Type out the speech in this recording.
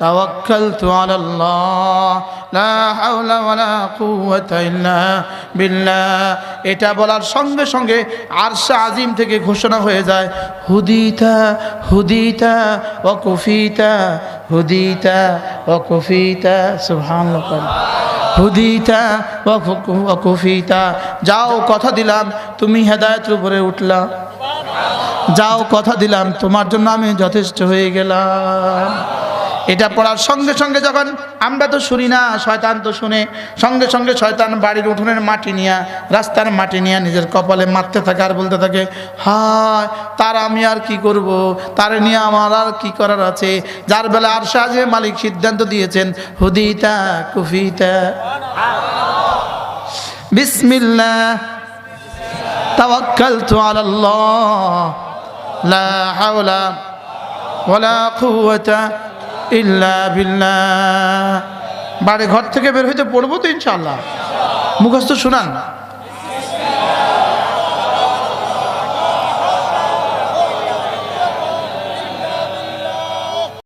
তাওয়াক্কালতু আলাল্লাহ, লা হাওলা ওয়ালা কুওয়াতা ইল্লা বিল্লাহ। এটা বলার সঙ্গে সঙ্গে আরশা আজিম থেকে ঘোষণা হয়ে যায়, হুদিতা হুদিতা ওয়া কুফিতা হুদিতা ওয়া কুফিতা সুবহানাল্লাহ হুদিতা ওয়া কুফিতা যাও কথা দিলাম, তুমি হেদায়েতের উপরে উঠলা। যাও কথা দিলাম, তোমার জন্য আমি যথেষ্ট হয়ে গেলাম। এটা পড়ার সঙ্গে সঙ্গে যখন আমরা তো শুনি না, শয়তান তো শুনে, সঙ্গে সঙ্গে শয়তান বাড়ির উঠোনের মাটি নিয়ে, রাস্তার মাটি নিয়ে নিজের কপালে মারতে থাকে আর বলতে থাকে, হায়, তার আমি আর কি করব? তার নিয়ে আমার আর কি করার আছে? যার বেলা আর সাজে মালিক সিদ্ধান্ত দিয়েছেন, হুদিতা কুফিতা। বিসমিল্লাহ। তাওয়াক্কালতু আলাল্লাহ। লা হাওলা ওয়ালা কুওয়াতা ইল্লা বাড়ি ঘর থেকে বের হইতে পড়ব তো ইনশাল্লাহ মুখস্থ শোনান